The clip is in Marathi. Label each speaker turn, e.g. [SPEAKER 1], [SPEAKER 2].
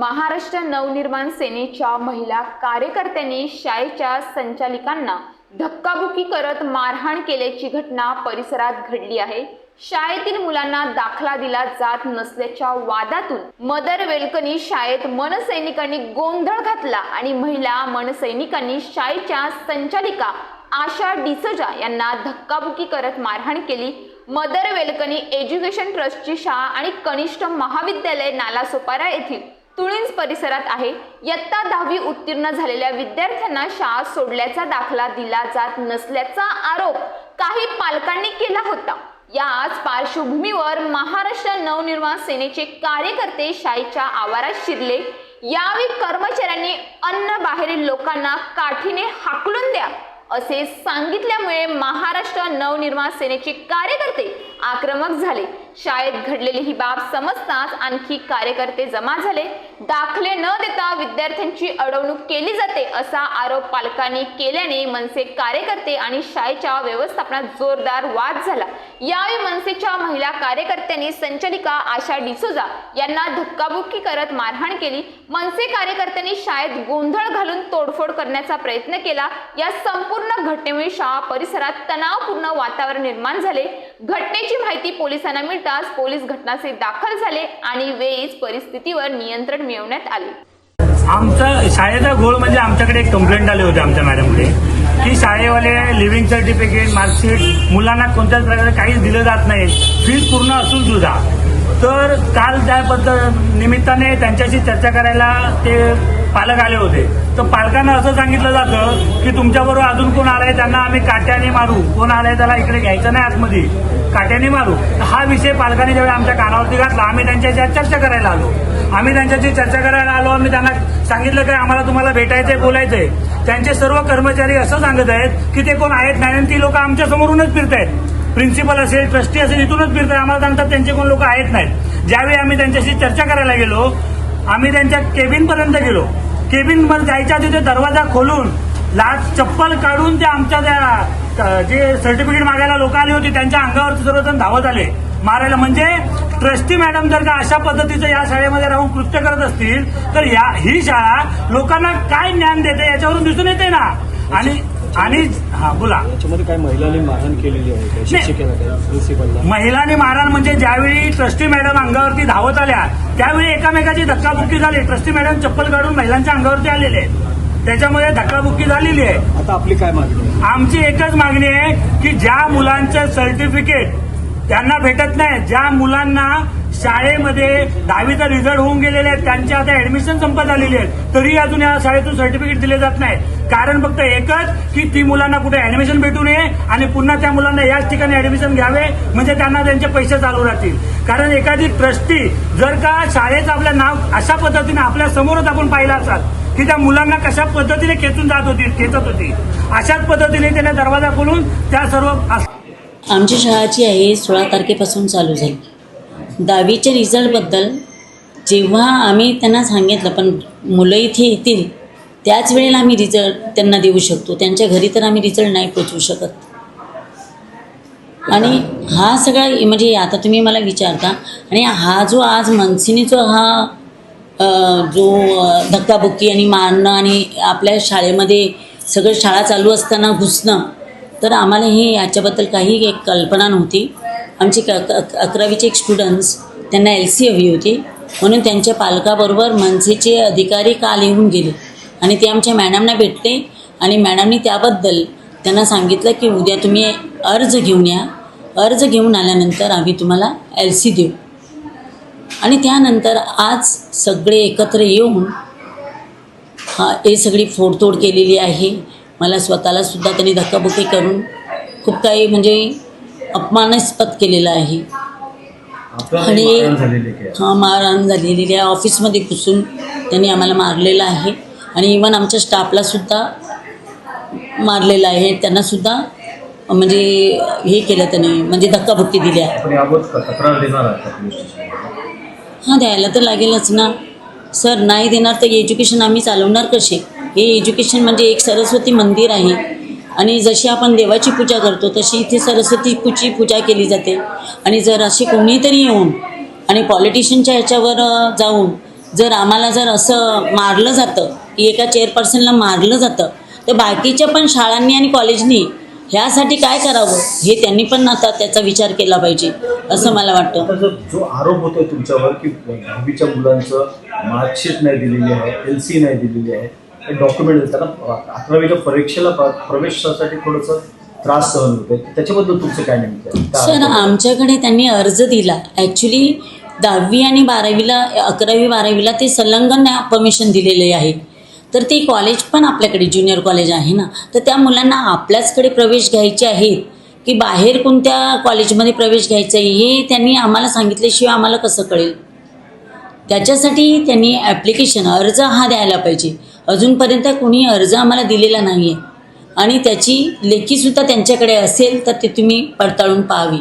[SPEAKER 1] महाराष्ट्र नवनिर्माण सेनेच्या महिला कार्यकर्त्यांनी शाळेच्या संचालिकांना धक्काबुक्की करत मारहाण केल्याची घटना परिसरात घडली आहे. शाळेतील मुलांना दाखला दिला जात नसल्याच्या वादातून मदर वेलकनी शाळेत मनसैनिकांनी गोंधळ घातला आणि महिला मनसैनिकांनी शाळेच्या संचालिका आशा डिसोजा यांना धक्काबुक्की करत मारहाण केली. मदर वेलकनी एज्युकेशन ट्रस्टची शाळा आणि कनिष्ठ महाविद्यालय नालासोपारा येथील तुळींज परिसरात आहे. इयत्ता दहावी उत्तीर्ण झालेल्या विद्यार्थ्यांना शाळा सोडल्याचा दाखला दिला जात नसल्याचा आरोप काही पालकांनी केला होता. याच पार्श्वभूमीवर महाराष्ट्र नवनिर्माण सेनेचे कार्यकर्ते शाळेच्या आवारात शिरले. यावेळी कर्मचाऱ्यांनी अन्न बाहेरील लोकांना काठीने हाकलून द्या असे सांगितल्यामुळे महाराष्ट्र नवनिर्माण सेनेचे कार्यकर्ते आक्रमक झाले. शाळेत घडलेली ही बाब समजताच आणखी कार्यकर्ते जमा झाले. दाखले न देता विद्यार्थ्यांची अडवणूक केली जाते असा आरोप पालकांनी केल्याने मनसे कार्यकर्ते आणि शाळेच्या व्यवस्थापनात जोरदार वाद झाला. यावेळी मनसेच्या महिला कार्यकर्त्यांनी संचालिका आशा डिसोजा यांना धक्काबुक्की करत मारहाण केली. मनसे कार्यकर्त्यांनी शाळेत गोंधळ घालून तोडफोड करण्याचा प्रयत्न केला. या संपूर्ण घटनेमुळे शाळा परिसरात तणावपूर्ण वातावरण निर्माण झाले. घटनेची माहिती पोलिसांना मिळताच पोलीस घटनास्थळी दाखल झाले आणि वेळीच परिस्थितीवर नियंत्रण मिळवण्यात आले.
[SPEAKER 2] आमचा शाळेचा घोळ म्हणजे आमच्याकडे एक कंप्लेंट आली होती आमच्या मॅडमकडे की शाळेवाले लिव्हिंग सर्टिफिकेट मार्कशीट मुलांना कोणत्याच प्रकारे काहीच दिलं जात नाही. फीज पूर्ण असून सुद्धा. तर काल त्याबद्दल निमित्ताने त्यांच्याशी चर्चा करायला ते पालक आले होते. तर पालकांना असं सांगितलं जातं की तुमच्याबरोबर अजून कोण आलाय त्यांना आम्ही काट्याने मारू. कोण आलाय त्याला इकडे घ्यायचं नाही आतमध्ये. काट्याने मारू. हा विषय पालकांनी ज्यावेळी आमच्या कानावरती घातला आम्ही त्यांच्याशी चर्चा करायला आलो. आम्ही त्यांच्याशी चर्चा करायला आलो आम्ही त्यांना सांगितलं की आम्हाला तुम्हाला भेटायचंय बोलायचंय. त्यांचे सर्व कर्मचारी असं सांगत आहेत की ते कोण आहेत नाही आणि ती लोक आमच्या समोरूनच फिरतायत. प्रिन्सिपल असेल ट्रस्टी असेल इथूनच फिरतात. आम्हाला सांगतात त्यांचे कोण लोक आहेत नाहीत. ज्यावेळी आम्ही त्यांच्याशी चर्चा करायला गेलो आम्ही त्यांच्या केबिनपर्यंत गेलो. केबिनमध्ये जायच्या ते दरवाजा खोलून लाच चप्पल काढून ते आमच्या त्या जे सर्टिफिकेट मागायला लोक आली होती त्यांच्या अंगावर सर्वजण धावत आले. मारायला म्हणजे ट्रस्टी मॅडम जर का अशा पद्धतीचं या शाळेमध्ये राहून कृत्य करत असतील तर या ही शाळा लोकांना काय ज्ञान देते याच्यावरून दिसून येते ना. आणि आणि हा बोला.
[SPEAKER 3] याच्यामध्ये काय महिलांनी मारहाण केलेली आहे शिक्षिकेला प्रिन्सिपलला
[SPEAKER 2] महिलांनी मारहाण म्हणजे ज्यावेळी ट्रस्टी मॅडम अंगावरती धावत आल्या त्यावेळी एकामेकाची धक्काबुक्की झाली. ट्रस्टी मॅडम चप्पल काढून महिलांच्या अंगावरती आलेले आहेत. त्याच्यामुळे धक्काबुक्की झालेली आहे.
[SPEAKER 3] आता आपली काय मागणी
[SPEAKER 2] आमची एकच मागणी आहे की ज्या मुलांचं सर्टिफिकेट त्यांना भेटत नाही ज्या मुलांना शाळेमध्ये दहावीचा रिझल्ट होऊन गेलेले आहेत. त्यांची आता ऍडमिशन संपत आलेली आहेत. तरी अजून या शाळेतून सर्टिफिकेट दिले जात नाही कारण फक्त एकच की ती मुलांना कुठे ऍडमिशन भेटू नये आणि पुन्हा त्या मुलांना याच ठिकाणी ऍडमिशन घ्यावे म्हणजे त्यांना त्यांचे पैसे चालू राहतील. कारण एखादी ट्रस्टी जर का शाळेचं आपलं नाव अशा पद्धतीने आपल्या समोरच आपण पाहिलं असाल की त्या मुलांना कशा पद्धतीने खेचून जात होती खेचत होती अशाच पद्धतीने त्याने दरवाजा खोलून त्या सर्व
[SPEAKER 4] आमची शाळाची आहे सोळा तारखेपासून चालू झाली. दहावीच्या रिझल्टबद्दल जेव्हा आम्ही त्यांना सांगितलं पण मुलं इथे येतील त्याच वेळेला आम्ही रिझल्ट त्यांना देऊ शकतो. त्यांच्या घरी तर आम्ही रिझल्ट नाही पोचवू शकत. आणि हा सगळा म्हणजे आता तुम्ही मला विचारता आणि हा जो आज मनसीने जो हा जो धक्काबुक्की आणि मारणं आणि आपल्या शाळेमध्ये सगळं शाळा चालू असताना घुसणं तर आम्हाला हे याच्याबद्दल काही एक कल्पना नव्हती. आमचे क क- अकरावीचे एक स्टुडंट्स त्यांना एल सी हवी होती. म्हणून त्यांच्या पालकाबरोबर मनसेचे अधिकारी काल येऊन गेले. आणि ते आमच्या मॅडमना भेटले. आणि मॅडमनी त्याबद्दल त्यांना सांगितलं की उद्या तुम्ही अर्ज घेऊन या. अर्ज घेऊन आल्यानंतर आम्ही तुम्हाला एल सी देऊ. आणि त्यानंतर आज सगळे एकत्र येऊन हा हे सगळी फोडतोड केलेली आहे. मला स्वतःला सुद्धा त्यांनी धक्काबुक्की करून खूप काही म्हणजे अपमानास्पद केलेलं आहे. आणि हां मारहाण झालेली आहे. ऑफिसमध्ये घुसून त्यांनी आम्हाला मारलेलं आहे. आणि इवन आमच्या स्टाफला सुद्धा मारलेलं आहे. त्यांना सुद्धा म्हणजे हे केलं त्याने म्हणजे धक्काबुक्की दिली आहे. हां द्यायला तर लागेलच ना. सर नाही देणार तर एज्युकेशन आम्ही चालवणार कसे? हे एज्युकेशन म्हणजे एक सरस्वती मंदिर आहे. आणि जशी आपण देवाची पूजा करतो तशी इथे सरस्वती पूची पूजा केली जाते. आणि जर असे कोणीतरी येऊन आणि पॉलिटिशियनच्या ह्याच्यावर जाऊन जर आम्हाला जर असं मारलं जातं की एका चेअरपर्सनला मारलं जातं तर बाकीच्या पण शाळांनी आणि कॉलेजनी ह्यासाठी काय करावं? हे त्यांनी पण आता त्याचा विचार केला पाहिजे असं मला वाटतं.
[SPEAKER 5] जो आरोप होतोय तुमच्यावर की दहावीच्या मुलांचं मार्कशीट नाही दिलेली आहे एल सी नाही दिलेली आहे डॉक्युमेंट त्यांना अकरावीच्या परीक्षेला प्र- प्रवेशासाठी थोडंसं त्रास सहन होतोय. त्याच्याबद्दल तुमचं काय नेमकं
[SPEAKER 4] सर? आमच्याकडे त्यांनी अर्ज दिला. ॲक्च्युली दहावी आणि बारावीला अकरावी बारावीला ते संलग्न परमिशन दिलेले आहे. तर ते कॉलेज पण आपल्याकडे ज्युनियर कॉलेज आहे ना. तर त्या मुलांना आपल्याचकडे प्रवेश घ्यायचे आहेत की बाहेर कोणत्या कॉलेजमध्ये प्रवेश घ्यायचा आहे हे त्यांनी आम्हाला सांगितल्याशिवाय आम्हाला कसं कळेल? त्याच्यासाठी त्यांनी ॲप्लिकेशन अर्ज हा द्यायला पाहिजे. अजूनपर्यंत कोणी अर्ज आम्हाला दिलेला नाही आहे आणि त्याची लेखीसुद्धा त्यांच्याकडे असेल तर ते तुम्ही पडताळून पाहावी.